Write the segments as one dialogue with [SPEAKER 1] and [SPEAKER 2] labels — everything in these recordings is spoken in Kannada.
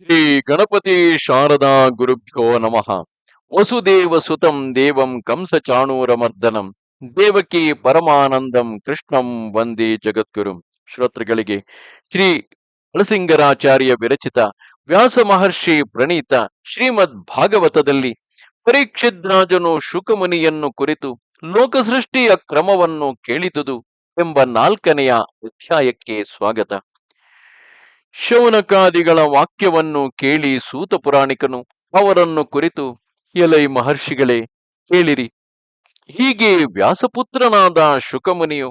[SPEAKER 1] ಶ್ರೀ ಗಣಪತಿ ಶಾರದಾ ಗುರುಭ್ಯೋ ನಮಃ. ವಸುದೇವ ಸುತಂ ದೇವಂ ಕಂಸ ಚಾಣೂರಮರ್ದನಂ. ದೇವಕಿ ಪರಮಾನಂದಂ ಕೃಷ್ಣಂ ವಂದೇ ಜಗದ್ಗುರು. ಶ್ರೋತೃಗಳಿಗೆ ಶ್ರೀ ಹಳಸಿಂಗರಾಚಾರ್ಯ ವಿರಚಿತ ವ್ಯಾಸ ಮಹರ್ಷಿ ಪ್ರಣೀತ ಶ್ರೀಮದ್ ಭಾಗವತದಲ್ಲಿ ಪರೀಕ್ಷಿದ್ರಾಜನು ಶುಕಮುನಿಯನ್ನು ಕುರಿತು ಲೋಕಸೃಷ್ಟಿಯ ಕ್ರಮವನ್ನು ಕೇಳಿದುದು ಎಂಬ ನಾಲ್ಕನೆಯ ಅಧ್ಯಾಯಕ್ಕೆ ಸ್ವಾಗತ. ಶೌನಕಾದಿಗಳ ವಾಕ್ಯವನ್ನು ಕೇಳಿ ಸೂತ ಪುರಾಣಿಕನು, ಅವರನ್ನು ಕುರಿತು, ಎಲೈ ಮಹರ್ಷಿಗಳೇ, ಕೇಳಿರಿ. ಹೀಗೆ ವ್ಯಾಸಪುತ್ರನಾದ ಶುಕಮುನಿಯು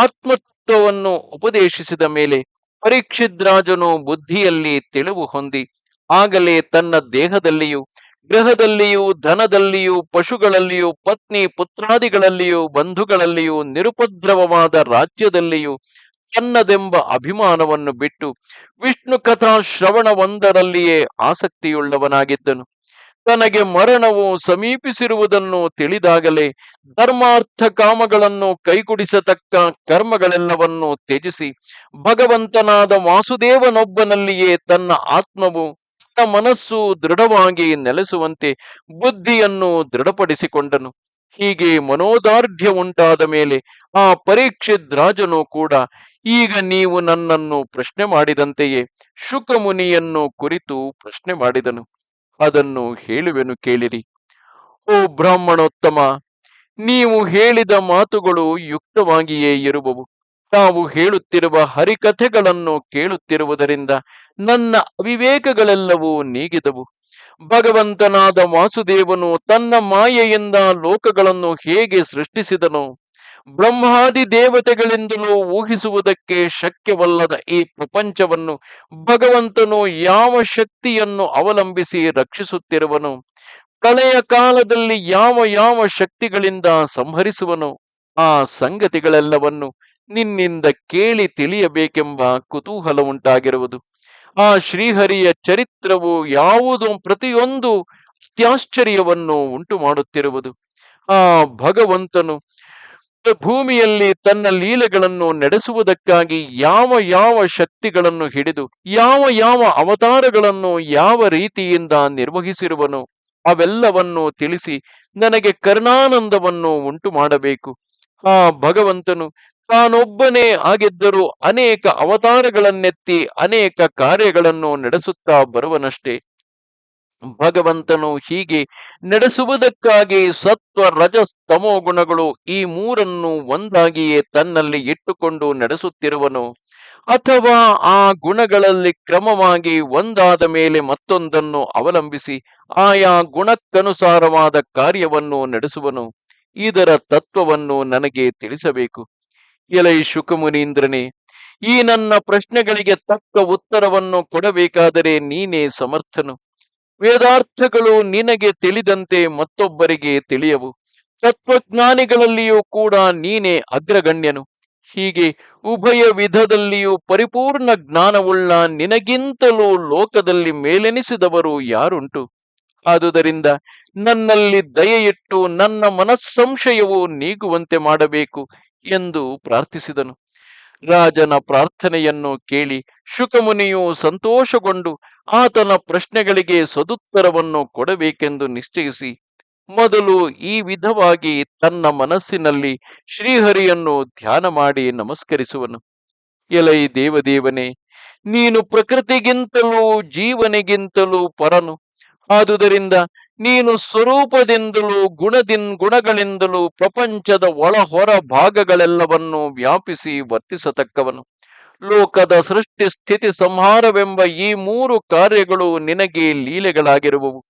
[SPEAKER 1] ಆತ್ಮತ್ವವನ್ನು ಉಪದೇಶಿಸಿದ ಮೇಲೆ ಪರೀಕ್ಷಿದ್ರಾಜನು ಬುದ್ಧಿಯಲ್ಲಿ ತಿಳಿವು ಹೊಂದಿ, ಆಗಲೇ ತನ್ನ ದೇಹದಲ್ಲಿಯೂ, ಗೃಹದಲ್ಲಿಯೂ, ಧನದಲ್ಲಿಯೂ, ಪಶುಗಳಲ್ಲಿಯೂ, ಪತ್ನಿ ಪುತ್ರಾದಿಗಳಲ್ಲಿಯೂ, ಬಂಧುಗಳಲ್ಲಿಯೂ, ನಿರುಪದ್ರವವಾದ ರಾಜ್ಯದಲ್ಲಿಯೂ ತನ್ನದೆಂಬ ಅಭಿಮಾನವನ್ನು ಬಿಟ್ಟು ವಿಷ್ಣು ಕಥಾ ಶ್ರವಣವೊಂದರಲ್ಲಿಯೇ ಆಸಕ್ತಿಯುಳ್ಳವನಾಗಿದ್ದನು. ತನಗೆ ಮರಣವು ಸಮೀಪಿಸಿರುವುದನ್ನು ತಿಳಿದಾಗಲೇ ಧರ್ಮಾರ್ಥ ಕಾಮಗಳನ್ನು ಕೈಗುಡಿಸತಕ್ಕ ಕರ್ಮಗಳೆಲ್ಲವನ್ನು ತ್ಯಜಿಸಿ ಭಗವಂತನಾದ ವಾಸುದೇವನೊಬ್ಬನಲ್ಲಿಯೇ ತನ್ನ ಆತ್ಮವು ತನ್ನ ಮನಸ್ಸು ದೃಢವಾಗಿ ನೆಲೆಸುವಂತೆ ಬುದ್ಧಿಯನ್ನು ದೃಢಪಡಿಸಿಕೊಂಡನು. ಹೀಗೆ ಮನೋದಾರ್ಢ್ಯ ಉಂಟಾದ ಮೇಲೆ ಆ ರಾಜನು ಕೂಡ, ಈಗ ನೀವು ನನ್ನನ್ನು ಪ್ರಶ್ನೆ ಮಾಡಿದಂತೆಯೇ ಶುಕಮುನಿಯನ್ನು ಕುರಿತು ಪ್ರಶ್ನೆ ಮಾಡಿದನು. ಅದನ್ನು ಹೇಳುವೆನು ಕೇಳಿರಿ. ಓ ಬ್ರಾಹ್ಮಣೋತ್ತಮ, ನೀವು ಹೇಳಿದ ಮಾತುಗಳು ಯುಕ್ತವಾಗಿಯೇ ಇರುವವು. ತಾವು ಹೇಳುತ್ತಿರುವ ಹರಿಕಥೆಗಳನ್ನು ಕೇಳುತ್ತಿರುವುದರಿಂದ ನನ್ನ ಅವಿವೇಕಗಳೆಲ್ಲವೂ ನೀಗಿದವು. ಭಗವಂತನಾದ ವಾಸುದೇವನು ತನ್ನ ಮಾಯೆಯಿಂದ ಲೋಕಗಳನ್ನು ಹೇಗೆ ಸೃಷ್ಟಿಸಿದನು? ಬ್ರಹ್ಮಾದಿ ದೇವತೆಗಳಿಂದಲೂ ಊಹಿಸುವುದಕ್ಕೆ ಶಕ್ಯವಲ್ಲದ ಈ ಪ್ರಪಂಚವನ್ನು ಭಗವಂತನು ಯಾವ ಶಕ್ತಿಯನ್ನು ಅವಲಂಬಿಸಿ ರಕ್ಷಿಸುತ್ತಿರುವನು? ಪ್ರಳಯ ಕಾಲದಲ್ಲಿ ಯಾವ ಯಾವ ಶಕ್ತಿಗಳಿಂದ ಸಂಹರಿಸುವನು? ಆ ಸಂಗತಿಗಳೆಲ್ಲವನ್ನು ನಿನ್ನಿಂದ ಕೇಳಿ ತಿಳಿಯಬೇಕೆಂಬ ಕುತೂಹಲ ಉಂಟಾಗಿರುವುದು. ಆ ಶ್ರೀಹರಿಯ ಚರಿತ್ರವು ಯಾವುದು ಪ್ರತಿಯೊಂದು ಅತ್ಯಾಶ್ಚರ್ಯವನ್ನು ಉಂಟು ಮಾಡುತ್ತಿರುವುದು. ಆ ಭಗವಂತನು ಭೂಮಿಯಲ್ಲಿ ತನ್ನ ಲೀಲೆಗಳನ್ನು ನಡೆಸುವುದಕ್ಕಾಗಿ ಯಾವ ಯಾವ ಶಕ್ತಿಗಳನ್ನು ಹಿಡಿದು, ಯಾವ ಯಾವ ಅವತಾರಗಳನ್ನು ಯಾವ ರೀತಿಯಿಂದ ನಿರ್ವಹಿಸಿರುವನು, ಅವೆಲ್ಲವನ್ನು ತಿಳಿಸಿ ನನಗೆ ಕರ್ಣಾನಂದವನ್ನು ಉಂಟು ಮಾಡಬೇಕು. ಆ ಭಗವಂತನು ತಾನೊಬ್ಬನೇ ಆಗಿದ್ದರೂ ಅನೇಕ ಅವತಾರಗಳನ್ನೆತ್ತಿ ಅನೇಕ ಕಾರ್ಯಗಳನ್ನು ನಡೆಸುತ್ತಾ ಬರುವನಷ್ಟೇ. ಭಗವಂತನು ಹೀಗೆ ನಡೆಸುವುದಕ್ಕಾಗಿ ಸತ್ವ ರಜಸ್ತಮೋ ಗುಣಗಳು ಈ ಮೂರನ್ನು ಒಂದಾಗಿಯೇ ತನ್ನಲ್ಲಿ ಇಟ್ಟುಕೊಂಡು ನಡೆಸುತ್ತಿರುವನು. ಅಥವಾ ಆ ಗುಣಗಳಲ್ಲಿ ಕ್ರಮವಾಗಿ ಒಂದಾದ ಮೇಲೆ ಮತ್ತೊಂದನ್ನು ಅವಲಂಬಿಸಿ ಆಯಾ ಗುಣಕ್ಕನುಸಾರವಾದ ಕಾರ್ಯವನ್ನು ನಡೆಸುವನು. ಇದರ ತತ್ವವನ್ನು ನನಗೆ ತಿಳಿಸಬೇಕು. ಎಲೈ ಶುಕಮುನೀಂದ್ರನೇ, ಈ ನನ್ನ ಪ್ರಶ್ನೆಗಳಿಗೆ ತಕ್ಕ ಉತ್ತರವನ್ನು ಕೊಡಬೇಕಾದರೆ ನೀನೇ ಸಮರ್ಥನು. ವೇದಾರ್ಥಗಳು ನಿನಗೆ ತಿಳಿದಂತೆ ಮತ್ತೊಬ್ಬರಿಗೆ ತಿಳಿಯವು. ತತ್ವಜ್ಞಾನಿಗಳಲ್ಲಿಯೂ ಕೂಡ ನೀನೇ ಅಗ್ರಗಣ್ಯನು. ಹೀಗೆ ಉಭಯ ವಿಧದಲ್ಲಿಯೂ ಪರಿಪೂರ್ಣ ಜ್ಞಾನವುಳ್ಳ ನಿನಗಿಂತಲೂ ಲೋಕದಲ್ಲಿ ಮೇಲೆನಿಸಿದವರು ಯಾರುಂಟು? ಆದುದರಿಂದ ನನ್ನಲ್ಲಿ ದಯೆಯಿಟ್ಟು ನನ್ನ ಮನಸ್ಸಂಶಯವು ನೀಗುವಂತೆ ಮಾಡಬೇಕು. ಎಂದು ಪ್ರಾರ್ಥಿಸಿದನು. ರಾಜನ ಪ್ರಾರ್ಥನೆಯನ್ನು ಕೇಳಿ ಶುಕಮುನಿಯು ಸಂತೋಷಗೊಂಡು ಆತನ ಪ್ರಶ್ನೆಗಳಿಗೆ ಸದುತ್ತರವನ್ನು ಕೊಡಬೇಕೆಂದು ನಿಶ್ಚಯಿಸಿ, ಮೊದಲು ಈ ವಿಧವಾಗಿ ತನ್ನ ಮನಸ್ಸಿನಲ್ಲಿ ಶ್ರೀಹರಿಯನ್ನು ಧ್ಯಾನ ಮಾಡಿ ನಮಸ್ಕರಿಸುವನು. ಎಲೈ ದೇವದೇವನೇ, ನೀನು ಪ್ರಕೃತಿಗಿಂತಲೂ ಜೀವನಿಗಿಂತಲೂ ಪರನು. ಆದುದರಿಂದ ನೀನು ಸ್ವರೂಪದಿಂದಲೂ ಗುಣದಿನ್ ಗುಣಗಳಿಂದಲೂ ಪ್ರಪಂಚದ ಒಳ ಹೊರ ಭಾಗಗಳೆಲ್ಲವನ್ನು ವ್ಯಾಪಿಸಿ ವರ್ತಿಸತಕ್ಕವನು. ಲೋಕದ ಸೃಷ್ಟಿ ಸ್ಥಿತಿ ಸಂಹಾರವೆಂಬ ಈ ಮೂರು ಕಾರ್ಯಗಳು ನಿನಗೆ ಲೀಲೆಗಳಾಗಿರುವವು.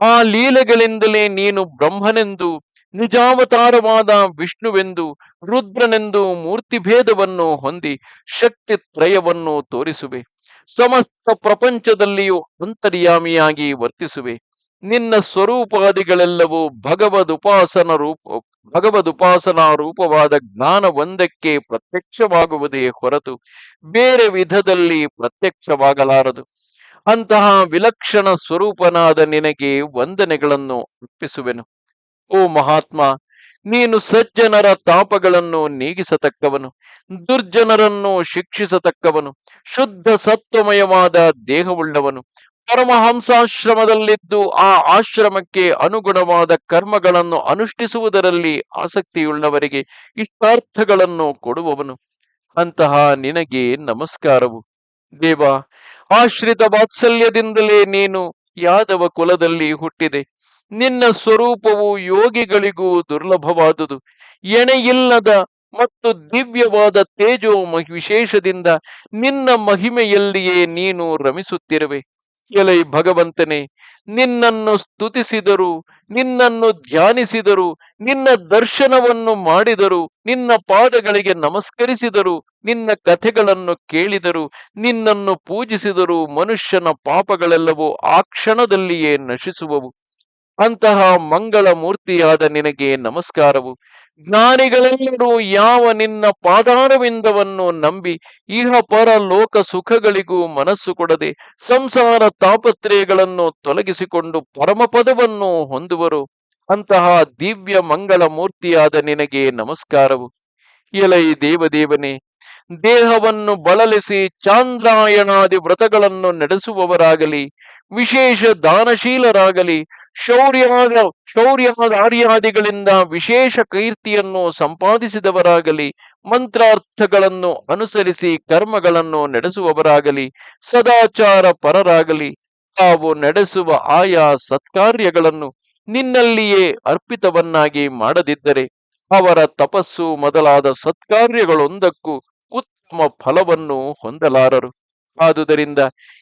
[SPEAKER 1] ಆ ಲೀಲೆಗಳಿಂದಲೇ ನೀನು ಬ್ರಹ್ಮನೆಂದು, ನಿಜಾವತಾರವಾದ ವಿಷ್ಣುವೆಂದು, ರುದ್ರನೆಂದು ಮೂರ್ತಿಭೇದವನ್ನು ಹೊಂದಿ ಶಕ್ತಿ ತ್ರಯವನ್ನು ತೋರಿಸುವೆ. ಸಮಸ್ತ ಪ್ರಪಂಚದಲ್ಲಿಯೂ ಅಂತರ್ಯಾಮಿಯಾಗಿ ವರ್ತಿಸುವೆ. ನಿನ್ನ ಸ್ವರೂಪಾದಿಗಳೆಲ್ಲವೂ ಭಗವದುಪಾಸನ ರೂಪ ಭಗವದುಪಾಸನಾ ರೂಪವಾದ ಜ್ಞಾನ ಒಂದಕ್ಕೆ ಪ್ರತ್ಯಕ್ಷವಾಗುವುದೇ ಹೊರತು ಬೇರೆ ವಿಧದಲ್ಲಿ ಪ್ರತ್ಯಕ್ಷವಾಗಲಾರದು. ಅಂತಹ ವಿಲಕ್ಷಣ ಸ್ವರೂಪನಾದ ನಿನಗೆ ವಂದನೆಗಳನ್ನು ಅರ್ಪಿಸುವೆನು. ಓ ಮಹಾತ್ಮ ನೀನು ಸಜ್ಜನರ ತಾಪಗಳನ್ನು ನೀಗಿಸತಕ್ಕವನು, ದುರ್ಜನರನ್ನು ಶಿಕ್ಷಿಸತಕ್ಕವನು, ಶುದ್ಧ ಸತ್ವಮಯವಾದ ದೇಹವುಳ್ಳವನು. ಪರಮಹಂಸಾಶ್ರಮದಲ್ಲಿದ್ದು ಆ ಆಶ್ರಮಕ್ಕೆ ಅನುಗುಣವಾದ ಕರ್ಮಗಳನ್ನು ಅನುಷ್ಠಿಸುವುದರಲ್ಲಿ ಆಸಕ್ತಿಯುಳ್ಳವರಿಗೆ ಇಷ್ಟಾರ್ಥಗಳನ್ನು ಕೊಡುವವನು. ಅಂತಹ ನಿನಗೆ ನಮಸ್ಕಾರವು. ದೇವ, ಆಶ್ರಿತ ವಾತ್ಸಲ್ಯದಿಂದಲೇ ನೀನು ಯಾದವ ಕುಲದಲ್ಲಿ ಹುಟ್ಟಿದೆ. ನಿನ್ನ ಸ್ವರೂಪವು ಯೋಗಿಗಳಿಗೂ ದುರ್ಲಭವಾದುದು. ಎಣೆಯಿಲ್ಲದ ಮತ್ತು ದಿವ್ಯವಾದ ತೇಜೋ ವಿಶೇಷದಿಂದ ನಿನ್ನ ಮಹಿಮೆಯಲ್ಲಿಯೇ ನೀನು ರಮಿಸುತ್ತಿರುವೆ. ಎಲೈ ಭಗವಂತನೇ, ನಿನ್ನನ್ನು ಸ್ತುತಿಸಿದರು, ನಿನ್ನನ್ನು ಧ್ಯಾನಿಸಿದರು, ನಿನ್ನ ದರ್ಶನವನ್ನು ಮಾಡಿದರು, ನಿನ್ನ ಪಾದಗಳಿಗೆ ನಮಸ್ಕರಿಸಿದರು, ನಿನ್ನ ಕಥೆಗಳನ್ನು ಕೇಳಿದರು, ನಿನ್ನನ್ನು ಪೂಜಿಸಿದರು, ಮನುಷ್ಯನ ಪಾಪಗಳೆಲ್ಲವೂ ಆ ಕ್ಷಣದಲ್ಲಿಯೇ ನಶಿಸುವವು. ಅಂತಹ ಮಂಗಳ ಮೂರ್ತಿಯಾದ ನಿನಗೆ ನಮಸ್ಕಾರವು. ಜ್ಞಾನಿಗಳೆಲ್ಲರೂ ಯಾವ ನಿನ್ನ ಪಾದಾರವಿಂದವನ್ನು ನಂಬಿ, ಇಹ ಪರ ಲೋಕ ಸುಖಗಳಿಗೂ ಮನಸ್ಸು ಕೊಡದೆ ಸಂಸಾರ ತಾಪತ್ರಯಗಳನ್ನು ತೊಲಗಿಸಿಕೊಂಡು ಪರಮಪದವನ್ನು ಹೊಂದುವರು. ಅಂತಹ ದಿವ್ಯ ಮಂಗಳ ಮೂರ್ತಿಯಾದ ನಿನಗೆ ನಮಸ್ಕಾರವು. ಎಲೈ ದೇವದೇವನೇ, ದೇಹವನ್ನು ಬಳಲಿಸಿ ಚಾಂದ್ರಾಯಣಾದಿ ವ್ರತಗಳನ್ನು ನಡೆಸುವವರಾಗಲಿ, ವಿಶೇಷ ದಾನಶೀಲರಾಗಲಿ ಶೌರ್ಯಾದ ಶೌರ್ಯಾದಾರ್ಯಾದಿಗಳಿಂದ ವಿಶೇಷ ಕೀರ್ತಿಯನ್ನು ಸಂಪಾದಿಸಿದವರಾಗಲಿ, ಮಂತ್ರಾರ್ಥಗಳನ್ನು ಅನುಸರಿಸಿ ಕರ್ಮಗಳನ್ನು ನಡೆಸುವವರಾಗಲಿ, ಸದಾಚಾರ ಪರರಾಗಲಿ, ತಾವು ನಡೆಸುವ ಆಯಾ ಸತ್ಕಾರ್ಯಗಳನ್ನು ನಿನ್ನಲ್ಲಿಯೇ ಅರ್ಪಿತವನ್ನಾಗಿ ಮಾಡದಿದ್ದರೆ ಅವರ ತಪಸ್ಸು ಮೊದಲಾದ ಸತ್ಕಾರ್ಯಗಳೊಂದಕ್ಕೂ ಉತ್ತಮ ಫಲವನ್ನು ಹೊಂದಲಾರರು. ಆದುದರಿಂದ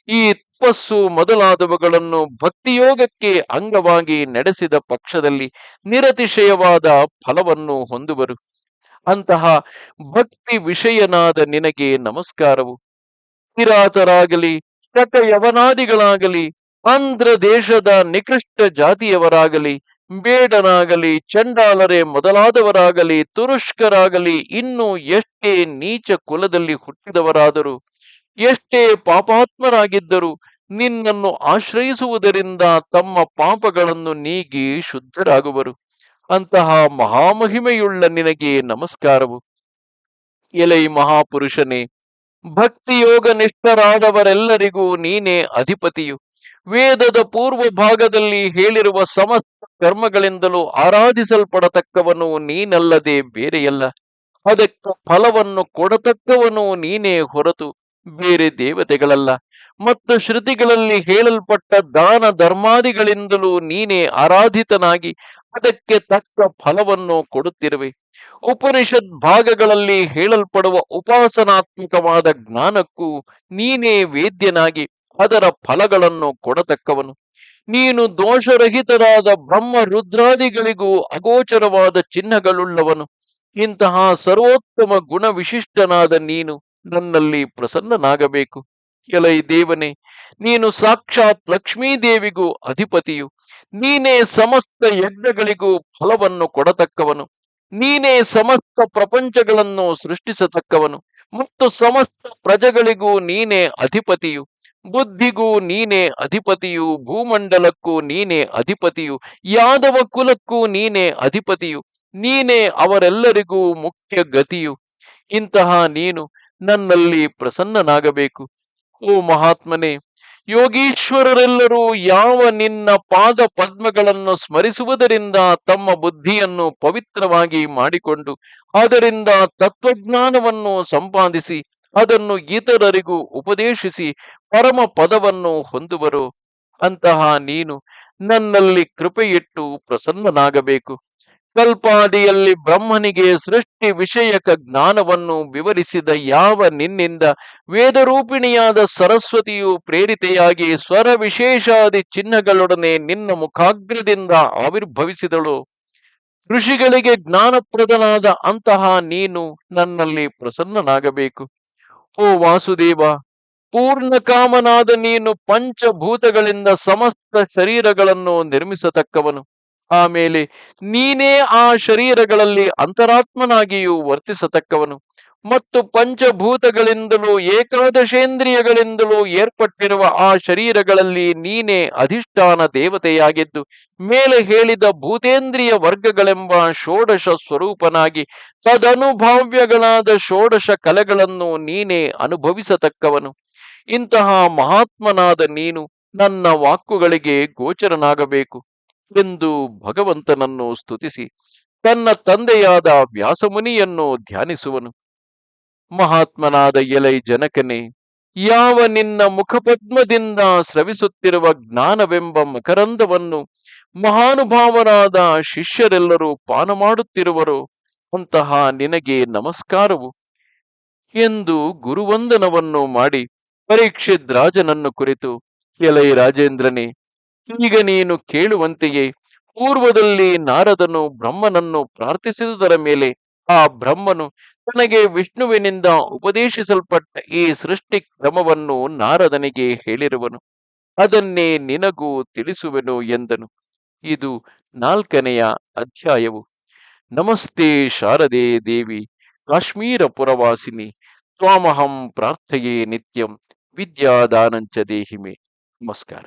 [SPEAKER 1] ಈ ತಪಸ್ಸು ಮೊದಲಾದವುಗಳನ್ನು ಭಕ್ತಿಯೋಗಕ್ಕೆ ಅಂಗವಾಗಿ ನಡೆಸಿದ ಪಕ್ಷದಲ್ಲಿ ನಿರತಿಶಯವಾದ ಫಲವನ್ನು ಹೊಂದುವರು. ಅಂತಹ ಭಕ್ತಿ ವಿಷಯನಾದ ನಿನಗೆ ನಮಸ್ಕಾರವು. ಕಿರಾತರಾಗಲಿ ಶಕಯವನಾದಿಗಳಾಗಲಿ ಆಂಧ್ರ ದೇಶದ ನಿಕೃಷ್ಟ ಜಾತಿಯವರಾಗಲಿ, ಬೇಡನಾಗಲಿ, ಚಂಡಾಲರೆ ಮೊದಲಾದವರಾಗಲಿ, ತುರುಷ್ಕರಾಗಲಿ, ಇನ್ನು ಎಷ್ಟೇ ನೀಚ ಕುಲದಲ್ಲಿ ಹುಟ್ಟಿದವರಾದರೂ ಎಷ್ಟೇ ಪಾಪಾತ್ಮರಾಗಿದ್ದರೂ ನಿನ್ನನ್ನು ಆಶ್ರಯಿಸುವುದರಿಂದ ತಮ್ಮ ಪಾಪಗಳನ್ನು ನೀಗಿ ಶುದ್ಧರಾಗುವರು. ಅಂತಹ ಮಹಾಮಹಿಮೆಯುಳ್ಳ ನಿನಗೆ ನಮಸ್ಕಾರವು. ಎಲೈ ಮಹಾಪುರುಷನೇ ಭಕ್ತಿಯೋಗ ನಿಷ್ಠರಾದವರೆಲ್ಲರಿಗೂ ನೀನೇ ಅಧಿಪತಿಯು. ವೇದದ ಪೂರ್ವ ಭಾಗದಲ್ಲಿ ಹೇಳಿರುವ ಸಮಸ್ತ ಕರ್ಮಗಳಿಂದಲೂ ಆರಾಧಿಸಲ್ಪಡತಕ್ಕವನು ನೀನಲ್ಲದೆ ಬೇರೆಯಲ್ಲ. ಅದಕ್ಕೆ ಫಲವನ್ನು ಕೊಡತಕ್ಕವನು ನೀನೇ ಹೊರತು. ಬೇರೆ ದೇವತೆಗಳಲ್ಲ. ಮತ್ತು ಶ್ರುತಿಗಳಲ್ಲಿ ಹೇಳಲ್ಪಟ್ಟ ದಾನ ಧರ್ಮಾದಿಗಳಿಂದಲೂ ನೀನೇ ಆರಾಧಿತನಾಗಿ ಅದಕ್ಕೆ ತಕ್ಕ ಫಲವನ್ನು ಕೊಡುತ್ತಿರುವೆ. ಉಪನಿಷತ್ ಭಾಗಗಳಲ್ಲಿ ಹೇಳಲ್ಪಡುವ ಉಪಾಸನಾತ್ಮಕವಾದ ಜ್ಞಾನಕ್ಕೂ ನೀನೇ ವೇದ್ಯನಾಗಿ ಅದರ ಫಲಗಳನ್ನು ಕೊಡತಕ್ಕವನು. ನೀನು ದೋಷರಹಿತರಾದ ಬ್ರಹ್ಮ ರುದ್ರಾದಿಗಳಿಗೂ ಅಗೋಚರವಾದ ಚಿಹ್ನಗಳುಳ್ಳವನು. ಇಂತಹ ಸರ್ವೋತ್ತಮ ಗುಣ ವಿಶಿಷ್ಟನಾದ ನೀನು ನನ್ನಲ್ಲಿ ಪ್ರಸನ್ನನಾಗಬೇಕು. ಎಲೈ ದೇವನೇ, ನೀನು ಸಾಕ್ಷಾತ್ ಲಕ್ಷ್ಮೀದೇವಿಗೂ ಅಧಿಪತಿಯು. ನೀನೇ ಸಮಸ್ತ ಯಜ್ಞಗಳಿಗೂ ಫಲವನ್ನು ಕೊಡತಕ್ಕವನು. ನೀನೇ ಸಮಸ್ತ ಪ್ರಪಂಚಗಳನ್ನು ಸೃಷ್ಟಿಸತಕ್ಕವನು. ಮತ್ತು ಸಮಸ್ತ ಪ್ರಜೆಗಳಿಗೂ ನೀನೇ ಅಧಿಪತಿಯು. ಬುದ್ಧಿಗೂ ನೀನೇ ಅಧಿಪತಿಯು. ಭೂಮಂಡಲಕ್ಕೂ ನೀನೇ ಅಧಿಪತಿಯು. ಯಾದವ ಕುಲಕ್ಕೂ ನೀನೇ ಅಧಿಪತಿಯು. ನೀನೇ ಅವರೆಲ್ಲರಿಗೂ ಮುಖ್ಯ ಗತಿಯು. ಇಂತಹ ನೀನು ನನ್ನಲ್ಲಿ ಪ್ರಸನ್ನನಾಗಬೇಕು. ಓ ಮಹಾತ್ಮನೇ, ಯೋಗೀಶ್ವರರೆಲ್ಲರೂ ಯಾವ ನಿನ್ನ ಪಾದ ಪದ್ಮಗಳನ್ನು ಸ್ಮರಿಸುವುದರಿಂದ ತಮ್ಮ ಬುದ್ಧಿಯನ್ನು ಪವಿತ್ರವಾಗಿ ಮಾಡಿಕೊಂಡು, ಅದರಿಂದ ತತ್ವಜ್ಞಾನವನ್ನು ಸಂಪಾದಿಸಿ, ಅದನ್ನು ಇತರರಿಗೂ ಉಪದೇಶಿಸಿ, ಪರಮ ಪದವನ್ನು ಹೊಂದುವರು. ಅಂತಹ ನೀನು ನನ್ನಲ್ಲಿ ಕೃಪೆಯಿಟ್ಟು ಪ್ರಸನ್ನನಾಗಬೇಕು. ಕಲ್ಪಾದಿಯಲ್ಲಿ ಬ್ರಹ್ಮನಿಗೆ ಸೃಷ್ಟಿ ವಿಷಯಕ ಜ್ಞಾನವನ್ನು ವಿವರಿಸಿದ ಯಾವ ನಿನ್ನಿಂದ ವೇದರೂಪಿಣಿಯಾದ ಸರಸ್ವತಿಯು ಪ್ರೇರಿತೆಯಾಗಿ ಸ್ವರ ವಿಶೇಷಾದಿ ಚಿಹ್ನಗಳೊಡನೆ ನಿನ್ನ ಮುಖಾಗ್ರದಿಂದ ಆವಿರ್ಭವಿಸಿದಳು. ಋಷಿಗಳಿಗೆ ಜ್ಞಾನಪ್ರದನಾದ ಅಂತಹ ನೀನು ನನ್ನಲ್ಲಿ ಪ್ರಸನ್ನನಾಗಬೇಕು. ಓ ವಾಸುದೇವ ಪೂರ್ಣ ಕಾಮನಾದ ನೀನು ಪಂಚಭೂತಗಳಿಂದ ಸಮಸ್ತ ಶರೀರಗಳನ್ನು ನಿರ್ಮಿಸತಕ್ಕವನು. ಆಮೇಲೆ ನೀನೇ ಆ ಶರೀರಗಳಲ್ಲಿ ಅಂತರಾತ್ಮನಾಗಿಯೂ ವರ್ತಿಸತಕ್ಕವನು. ಮತ್ತು ಪಂಚಭೂತಗಳಿಂದಲೂ ಏಕಾದಶೇಂದ್ರಿಯಗಳಿಂದಲೂ ಏರ್ಪಟ್ಟಿರುವ ಆ ಶರೀರಗಳಲ್ಲಿ ನೀನೇ ಅಧಿಷ್ಠಾನ ದೇವತೆಯಾಗಿದ್ದು, ಮೇಲೆ ಹೇಳಿದ ಭೂತೇಂದ್ರಿಯ ವರ್ಗಗಳೆಂಬ ಷೋಡಶ ಸ್ವರೂಪನಾಗಿ ತದನುಭಾವ್ಯಗಳಾದ ಷೋಡಶ ಕಲೆಗಳನ್ನು ನೀನೇ ಅನುಭವಿಸತಕ್ಕವನು. ಇಂತಹ ಮಹಾತ್ಮನಾದ ನೀನು ನನ್ನ ವಾಕುಗಳಿಗೆ ಗೋಚರನಾಗಬೇಕು. ಎಂದು ಭಗವಂತನನ್ನು ಸ್ತುತಿಸಿ ತನ್ನ ತಂದೆಯಾದ ವ್ಯಾಸಮುನಿಯನ್ನು ಧ್ಯಾನಿಸುವನು. ಮಹಾತ್ಮನಾದ ಎಲೈ ಜನಕನೇ, ಯಾವ ನಿನ್ನ ಮುಖಪದ್ಮದಿಂದ ಸ್ರವಿಸುತ್ತಿರುವ ಜ್ಞಾನವೆಂಬ ಮಕರಂದವನ್ನು ಮಹಾನುಭಾವರಾದ ಶಿಷ್ಯರೆಲ್ಲರೂ ಪಾನ ಮಾಡುತ್ತಿರುವರು ಅಂತಹ ನಿನಗೆ ನಮಸ್ಕಾರವು ಎಂದು ಗುರುವಂದನವನ್ನು ಮಾಡಿ ಪರೀಕ್ಷಿತ್ ರಾಜನನ್ನು ಕುರಿತು ಎಲೈ ರಾಜೇಂದ್ರನೇ ಈಗ ನೀನು ಕೇಳುವಂತೆಯೇ, ಪೂರ್ವದಲ್ಲಿ ನಾರದನು ಬ್ರಹ್ಮನನ್ನು ಪ್ರಾರ್ಥಿಸಿದುದರ ಮೇಲೆ ಆ ಬ್ರಹ್ಮನು ತನಗೆ ವಿಷ್ಣುವಿನಿಂದ ಉಪದೇಶಿಸಲ್ಪಟ್ಟ ಈ ಸೃಷ್ಟಿ ಕ್ರಮವನ್ನು ನಾರದನಿಗೆ ಹೇಳಿರುವನು. ಅದನ್ನೇ ನಿನಗೂ ತಿಳಿಸುವೆನು ಎಂದನು. ಇದು ನಾಲ್ಕನೆಯ ಅಧ್ಯಾಯವು. ನಮಸ್ತೆ ಶಾರದೆ ದೇವಿ, ಕಾಶ್ಮೀರ ಪುರವಾಸಿನಿ, ತ್ವಾಮಹಂ ಪ್ರಾರ್ಥೆಯೇ ನಿತ್ಯಂ, ವಿದ್ಯಾದಾನಂಚ ದೇಹಿಮೆ. ನಮಸ್ಕಾರ.